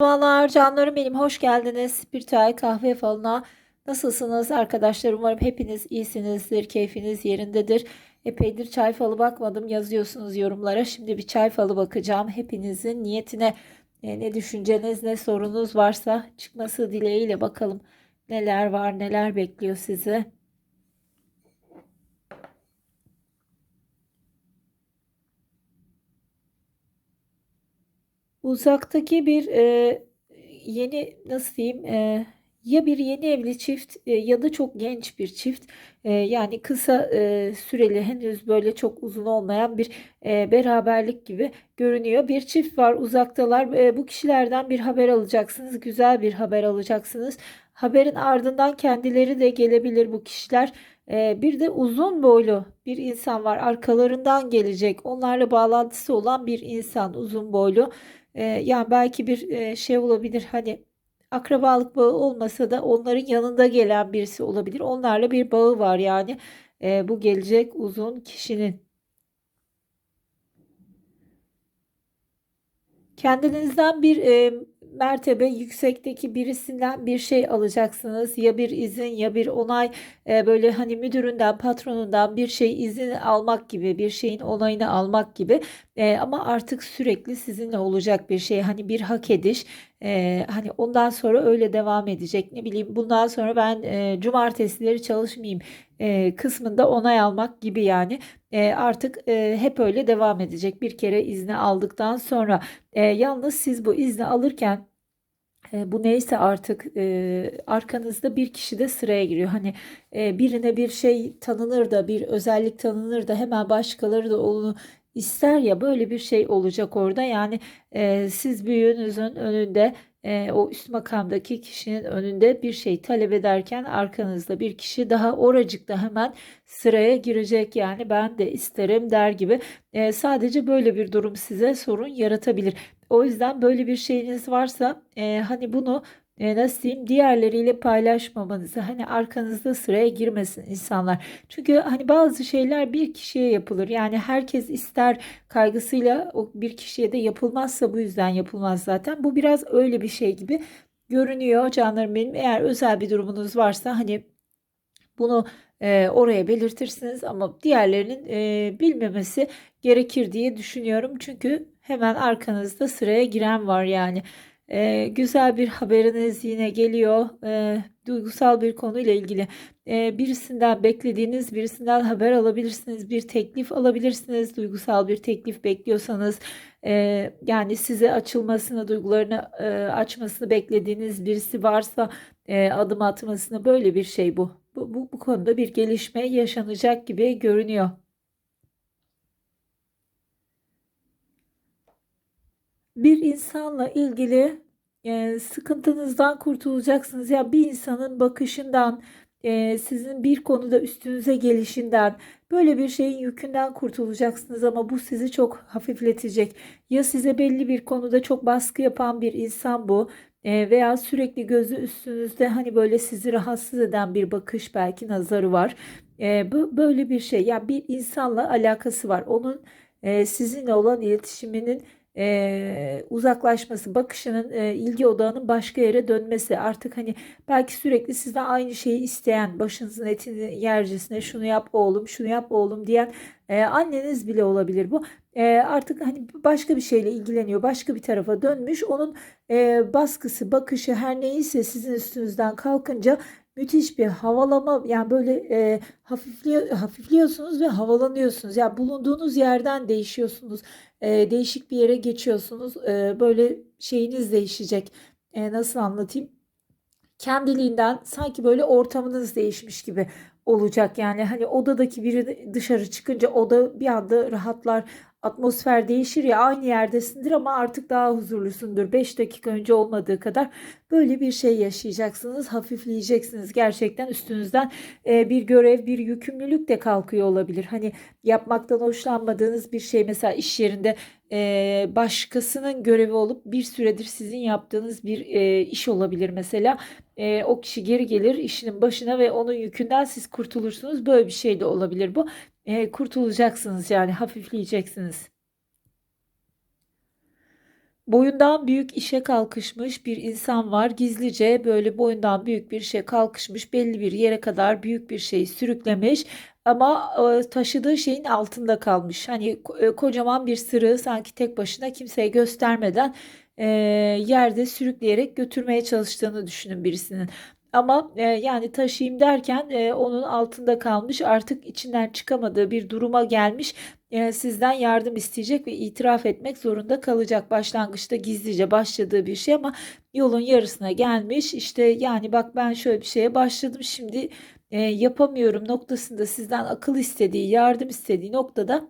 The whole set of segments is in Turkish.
Merhabalar canlarım benim hoş geldiniz. Spiritüel Kahve Falı'na. Nasılsınız arkadaşlar? Umarım hepiniz iyisinizdir keyfiniz yerindedir. Epeydir çay falı bakmadım yazıyorsunuz yorumlara. Şimdi bir çay falı bakacağım hepinizin niyetine. E, ne düşünceniz ne sorunuz varsa çıkması dileğiyle bakalım. Neler var neler bekliyor sizi uzaktaki bir e, yeni nasıl diyeyim e, ya bir yeni evli çift e, ya da çok genç bir çift E, yani kısa e, süreli henüz böyle çok uzun olmayan bir e, beraberlik gibi görünüyor. Bir çift var uzaktalar E, bu kişilerden bir haber alacaksınız güzel bir haber alacaksınız. Haberin ardından kendileri de gelebilir bu kişiler. E, bir de uzun boylu bir insan var arkalarından gelecek onlarla bağlantısı olan bir insan uzun boylu. E, yani belki bir e, şey olabilir hani akrabalık bağı olmasa da onların yanında gelen birisi olabilir. Onlarla bir bağı var yani e, bu gelecek uzun kişinin. Kendinizden bir e, mertebe yüksekteki birisinden bir şey alacaksınız. Ya bir izin ya bir onay. E, böyle hani müdüründen patronundan bir şey izin almak gibi bir şeyin onayını almak gibi. E, ama artık sürekli sizinle olacak bir şey. Hani bir hak ediş. E, hani ondan sonra öyle devam edecek. Ne bileyim bundan sonra ben e, cumartesileri çalışmayayım e, kısmında onay almak gibi yani. E, artık e, hep öyle devam edecek. Bir kere izni aldıktan sonra. E, yalnız siz bu izni alırken bu neyse artık e, arkanızda bir kişi de sıraya giriyor. Hani e, birine bir şey tanınır da bir özellik tanınır da hemen başkaları da onu ister ya böyle bir şey olacak orada. Yani e, siz büyüğünüzün önünde e, o üst makamdaki kişinin önünde bir şey talep ederken arkanızda bir kişi daha oracıkta hemen sıraya girecek. Yani ben de isterim der gibi. E, sadece böyle bir durum size sorun yaratabilir. O yüzden böyle bir şeyiniz varsa e, hani bunu nasıl diyeyim diğerleriyle paylaşmamanızı hani arkanızda sıraya girmesin insanlar. Çünkü hani bazı şeyler bir kişiye yapılır. Yani herkes ister kaygısıyla o bir kişiye de yapılmazsa bu yüzden yapılmaz zaten. Bu biraz öyle bir şey gibi görünüyor canlarım benim. Eğer özel bir durumunuz varsa hani bunu e, oraya belirtirsiniz ama diğerlerinin e, bilmemesi gerekir diye düşünüyorum. Çünkü hemen arkanızda sıraya giren var yani. E, güzel bir haberiniz yine geliyor. E, duygusal bir konuyla ilgili. E, birisinden beklediğiniz birisinden haber alabilirsiniz. Bir teklif alabilirsiniz. Duygusal bir teklif bekliyorsanız e, yani size açılmasını, duygularını e, açmasını beklediğiniz birisi varsa e, adım atmasını böyle bir şey bu. Bu, bu, bu konuda bir gelişme yaşanacak gibi görünüyor. Bir insanla ilgili e, sıkıntınızdan kurtulacaksınız. Ya bir insanın bakışından, e, sizin bir konuda üstünüze gelişinden, böyle bir şeyin yükünden kurtulacaksınız ama bu sizi çok hafifletecek. Ya size belli bir konuda çok baskı yapan bir insan bu e, veya sürekli gözü üstünüzde hani böyle sizi rahatsız eden bir bakış belki nazarı var. E, bu böyle bir şey. Yani bir insanla alakası var. Onun e, sizinle olan iletişiminin e, uzaklaşması, bakışının e, ilgi odağının başka yere dönmesi artık hani belki sürekli sizden aynı şeyi isteyen başınızın etini yercesine şunu yap oğlum şunu yap oğlum diyen e, anneniz bile olabilir bu. E, artık hani başka bir şeyle ilgileniyor başka bir tarafa dönmüş onun e, baskısı bakışı her neyse sizin üstünüzden kalkınca müthiş bir havalama yani böyle e, hafifliyor, hafifliyorsunuz ve havalanıyorsunuz. Yani bulunduğunuz yerden değişiyorsunuz. E, değişik bir yere geçiyorsunuz. E, böyle şeyiniz değişecek. E, nasıl anlatayım? Kendiliğinden sanki böyle ortamınız değişmiş gibi olacak. Yani hani odadaki biri dışarı çıkınca oda bir anda rahatlar atmosfer değişir ya aynı yerdesindir ama artık daha huzurlusundur. 5 dakika önce olmadığı kadar böyle bir şey yaşayacaksınız. Hafifleyeceksiniz. Gerçekten üstünüzden e, bir görev, bir yükümlülük de kalkıyor olabilir. Hani yapmaktan hoşlanmadığınız bir şey mesela iş yerinde e, başkasının görevi olup bir süredir sizin yaptığınız bir e, iş olabilir mesela. E, o kişi geri gelir işinin başına ve onun yükünden siz kurtulursunuz. Böyle bir şey de olabilir bu e, kurtulacaksınız yani hafifleyeceksiniz. Boyundan büyük işe kalkışmış bir insan var. Gizlice böyle boyundan büyük bir işe kalkışmış, belli bir yere kadar büyük bir şeyi sürüklemiş ama e, taşıdığı şeyin altında kalmış. Hani e, kocaman bir sırrı sanki tek başına kimseye göstermeden e, yerde sürükleyerek götürmeye çalıştığını düşünün birisinin. Ama e, yani taşıyayım derken e, onun altında kalmış artık içinden çıkamadığı bir duruma gelmiş. E, sizden yardım isteyecek ve itiraf etmek zorunda kalacak. Başlangıçta gizlice başladığı bir şey ama yolun yarısına gelmiş. İşte yani bak ben şöyle bir şeye başladım şimdi e, yapamıyorum noktasında sizden akıl istediği, yardım istediği noktada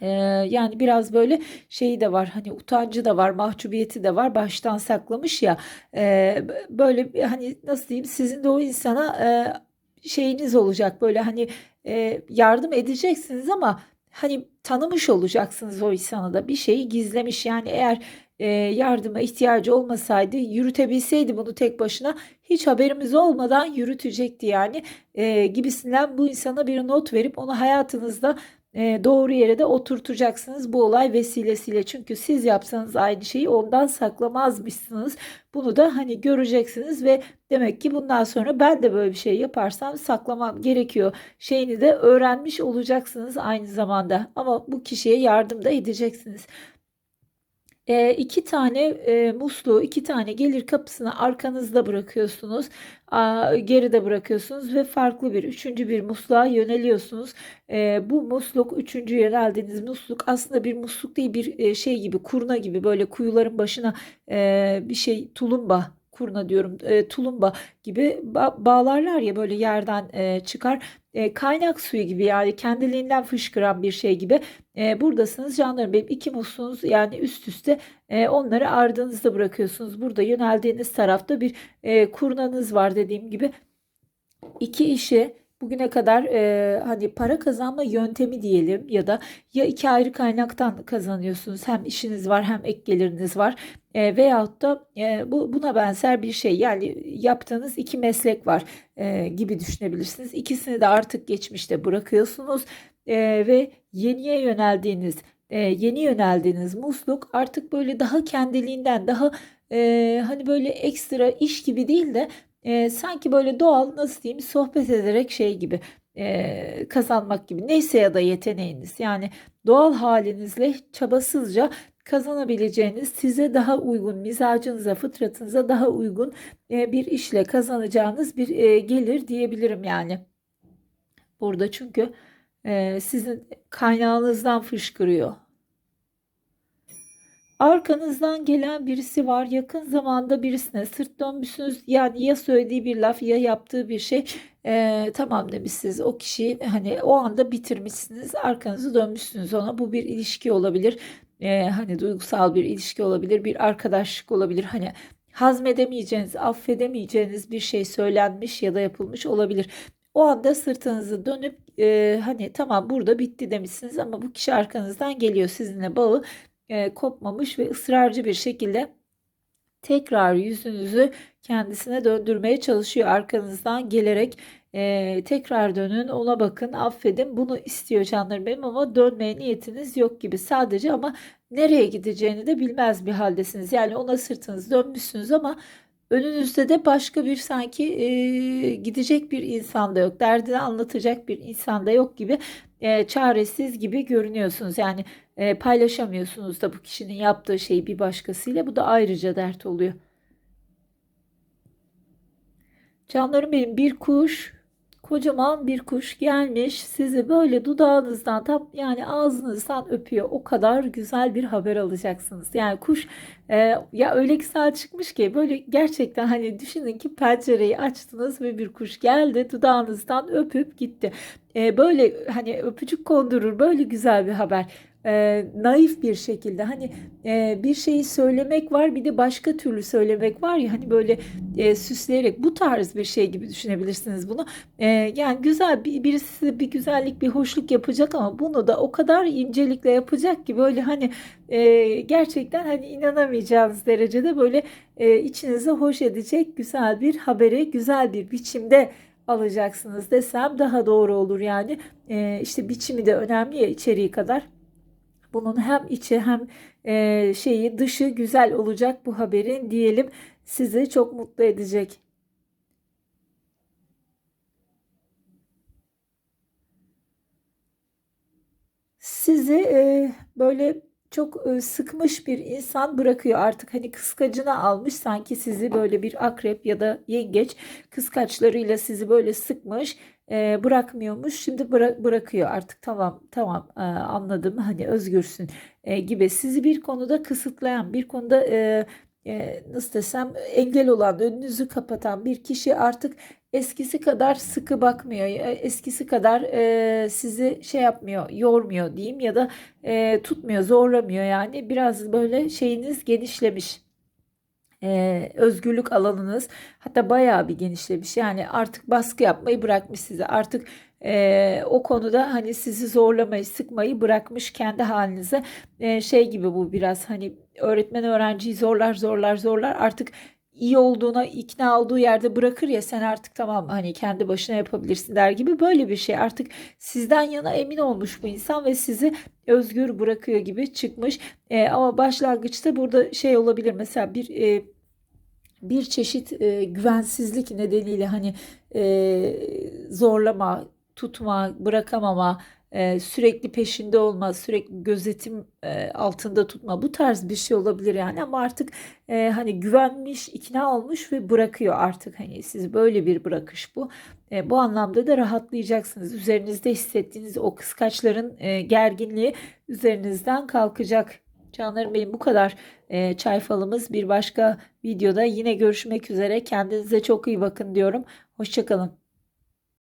ee, yani biraz böyle şeyi de var hani utancı da var mahcubiyeti de var. Baştan saklamış ya e, böyle hani nasıl diyeyim sizin de o insana e, şeyiniz olacak. Böyle hani e, yardım edeceksiniz ama hani tanımış olacaksınız o insana da. Bir şeyi gizlemiş. Yani eğer yardıma ihtiyacı olmasaydı yürütebilseydi bunu tek başına hiç haberimiz olmadan yürütecekti yani. E, gibisinden bu insana bir not verip onu hayatınızda e, doğru yere de oturtacaksınız bu olay vesilesiyle. Çünkü siz yapsanız aynı şeyi ondan saklamazmışsınız. Bunu da hani göreceksiniz ve demek ki bundan sonra ben de böyle bir şey yaparsam saklamam gerekiyor. Şeyini de öğrenmiş olacaksınız aynı zamanda. Ama bu kişiye yardım da edeceksiniz e, iki tane e, musluğu, iki tane gelir kapısını arkanızda bırakıyorsunuz. A, geride bırakıyorsunuz ve farklı bir üçüncü bir musluğa yöneliyorsunuz. E, bu musluk, üçüncü yöneldiğiniz musluk aslında bir musluk değil bir e, şey gibi, kurna gibi böyle kuyuların başına e, bir şey tulumba kurna diyorum e, tulumba gibi ba bağlarlar ya böyle yerden e, çıkar. E, kaynak suyu gibi yani kendiliğinden fışkıran bir şey gibi. E, buradasınız canlarım. Benim iki musluğunuz yani üst üste e, onları ardınızda bırakıyorsunuz. Burada yöneldiğiniz tarafta bir e, kurnanız var dediğim gibi. İki işi bugüne kadar e, hani para kazanma yöntemi diyelim ya da ya iki ayrı kaynaktan kazanıyorsunuz. Hem işiniz var hem ek geliriniz var e, veyahut da e, bu buna benzer bir şey. Yani yaptığınız iki meslek var e, gibi düşünebilirsiniz. İkisini de artık geçmişte bırakıyorsunuz. E, ve yeniye yöneldiğiniz e, yeni yöneldiğiniz musluk artık böyle daha kendiliğinden daha e, hani böyle ekstra iş gibi değil de e, sanki böyle doğal nasıl diyeyim sohbet ederek şey gibi e, kazanmak gibi. Neyse ya da yeteneğiniz. Yani doğal halinizle çabasızca kazanabileceğiniz size daha uygun mizacınıza fıtratınıza daha uygun e, bir işle kazanacağınız bir e, gelir diyebilirim yani burada çünkü e, sizin kaynağınızdan fışkırıyor. Arkanızdan gelen birisi var. Yakın zamanda birisine sırt dönmüşsünüz. Yani ya söylediği bir laf ya yaptığı bir şey e, tamam demişsiniz. O kişiyi hani o anda bitirmişsiniz. Arkanızı dönmüşsünüz ona. Bu bir ilişki olabilir. E, hani duygusal bir ilişki olabilir. Bir arkadaşlık olabilir. Hani hazmedemeyeceğiniz, affedemeyeceğiniz bir şey söylenmiş ya da yapılmış olabilir. O anda sırtınızı dönüp e, hani tamam burada bitti demişsiniz ama bu kişi arkanızdan geliyor sizinle bağı e, kopmamış ve ısrarcı bir şekilde tekrar yüzünüzü kendisine döndürmeye çalışıyor. Arkanızdan gelerek e, tekrar dönün ona bakın affedin bunu istiyor canlarım benim ama dönmeye niyetiniz yok gibi sadece ama nereye gideceğini de bilmez bir haldesiniz. Yani ona sırtınız dönmüşsünüz ama önünüzde de başka bir sanki e, gidecek bir insan da yok derdini anlatacak bir insan da yok gibi e, çaresiz gibi görünüyorsunuz yani e, paylaşamıyorsunuz da bu kişinin yaptığı şeyi bir başkasıyla. Bu da ayrıca dert oluyor. Canlarım benim bir kuş, kocaman bir kuş gelmiş sizi böyle dudağınızdan tap yani ağzınızdan öpüyor. O kadar güzel bir haber alacaksınız. Yani kuş e, ya öyle güzel çıkmış ki böyle gerçekten hani düşünün ki pencereyi açtınız ve bir kuş geldi dudağınızdan öpüp gitti. E, böyle hani öpücük kondurur böyle güzel bir haber e, naif bir şekilde hani e, bir şeyi söylemek var bir de başka türlü söylemek var ya hani böyle e, süsleyerek bu tarz bir şey gibi düşünebilirsiniz bunu. E, yani güzel bir, birisi bir güzellik bir hoşluk yapacak ama bunu da o kadar incelikle yapacak ki böyle hani e, gerçekten hani inanamayacağınız derecede böyle e, içinize hoş edecek güzel bir habere güzel bir biçimde alacaksınız desem daha doğru olur yani. E, işte biçimi de önemli ya içeriği kadar. Bunun hem içi hem e, şeyi dışı güzel olacak bu haberin diyelim. Sizi çok mutlu edecek. Sizi e, böyle çok e, sıkmış bir insan bırakıyor artık hani kıskacına almış sanki sizi böyle bir akrep ya da yengeç kıskaçlarıyla sizi böyle sıkmış e, bırakmıyormuş. Şimdi bıra- bırakıyor. Artık tamam tamam e, anladım. Hani özgürsün e, gibi. Sizi bir konuda kısıtlayan bir konuda nasıl desem engel olan önünüzü kapatan bir kişi artık eskisi kadar sıkı bakmıyor. Eskisi kadar sizi şey yapmıyor yormuyor diyeyim ya da tutmuyor, zorlamıyor. Yani. Biraz böyle şeyiniz genişlemiş. E, özgürlük alanınız hatta bayağı bir genişlemiş. Yani artık baskı yapmayı bırakmış size. Artık e, o konuda hani sizi zorlamayı, sıkmayı bırakmış kendi halinize. E, şey gibi bu biraz hani öğretmen öğrenciyi zorlar, zorlar, zorlar. Artık iyi olduğuna ikna olduğu yerde bırakır ya sen artık tamam hani kendi başına yapabilirsin der gibi böyle bir şey. Artık sizden yana emin olmuş bu insan ve sizi özgür bırakıyor gibi çıkmış. E, ama başlangıçta burada şey olabilir mesela bir e, bir çeşit e, güvensizlik nedeniyle hani e, zorlama, tutma, bırakamama, e, sürekli peşinde olma, sürekli gözetim e, altında tutma bu tarz bir şey olabilir yani ama artık e, hani güvenmiş, ikna olmuş ve bırakıyor artık hani siz böyle bir bırakış bu. E, bu anlamda da rahatlayacaksınız. Üzerinizde hissettiğiniz o kıskaçların e, gerginliği üzerinizden kalkacak. Canlarım benim bu kadar e, çay falımız bir başka videoda yine görüşmek üzere. Kendinize çok iyi bakın diyorum. Hoşçakalın.